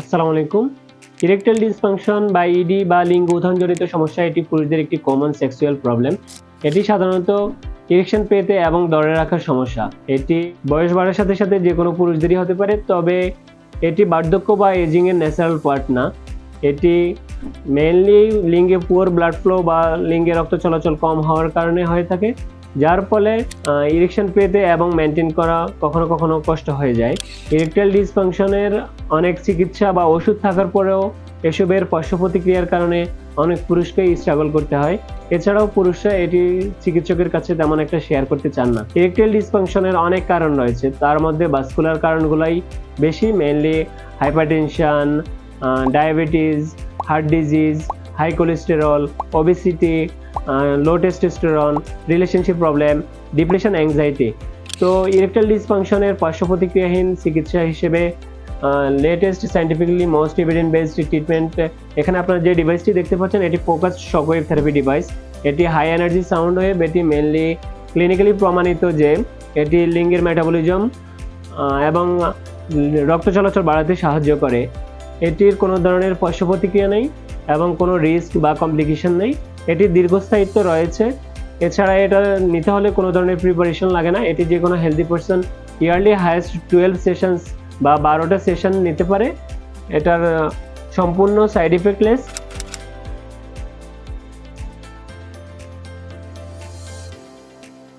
আসসালামু আলাইকুম। Erectile dysfunction বা ইডি বা লিঙ্গ উত্থানজনিত সমস্যা, এটি পুরুষদের একটি কমন সেক্সুয়াল প্রবলেম এটি সাধারণত ইরেকশন পেতে এবং ধরে রাখার সমস্যা। এটি বয়স বাড়ার সাথে সাথে যে কোনো পুরুষদেরই হতে পারে, তবে এটি বার্ধক্য বা এজিং এর ন্যাচারাল পার্ট না। এটি মেইনলি লিঙ্গে পুয়ার ব্লাড ফ্লো বা লিঙ্গে রক্ত চলাচল কম হওয়ার কারণে হয়ে থাকে। যার ফলে ইরেকশন পেতে এবং মেনটেন করা কখনো কখনো কষ্ট হয়ে যায়। ইরেকটাইল ডিসফাংশনের অনেক চিকিৎসা বা ওষুধ থাকার পরেও এসবের পার্শ্ব প্রতিক্রিয়ার কারণে অনেক পুরুষকেই স্ট্রাগল করতে হয়। এছাড়াও পুরুষরা এটি চিকিৎসকের কাছে তেমন একটা শেয়ার করতে চান না। ইরেকটাইল ডিসফাংশনের অনেক কারণ রয়েছে। তার মধ্যে ভাস্কুলার কারণগুলাই বেশি mainly hypertension diabetes heart disease high cholesterol obesity low testosterone relationship problem depression anxiety তো ইরেকটাইল ডিসফাংশনের পার্শ্ব প্রতিক্রিয়াহীন চিকিৎসা হিসেবে latest scientifically most evident based treatment এখানে আপনারা যে ডিভাইসটি দেখতে পাচ্ছেন, এটি ফোকাস শকওয়েভ থেরাপি ডিভাইস এটি হাই এনার্জি সাউন্ড ওয়েভ এটি মেনলি ক্লিনিক্যালি প্রমাণিত যে, এটি লিঙ্গের মেটাবলিজম এবং রক্ত চলাচল বাড়াতে সাহায্য করে। এটির কোনো ধরনের পার্শ্ব প্রতিক্রিয়া নেই। এবং কোনো রিস্ক বা কমপ্লিকেশন নেই। এটি দীর্ঘস্থায়িত্ব রয়েছে। এছাড়া এটা নিতে হলে কোনো ধরনের প্রিপারেশন লাগে না। এটি যে কোনো healthy person yearly highest twelve sessions বা বারোটা সেশন নিতে পারে। এটার সম্পূর্ণ সাইড ইফেক্টলেস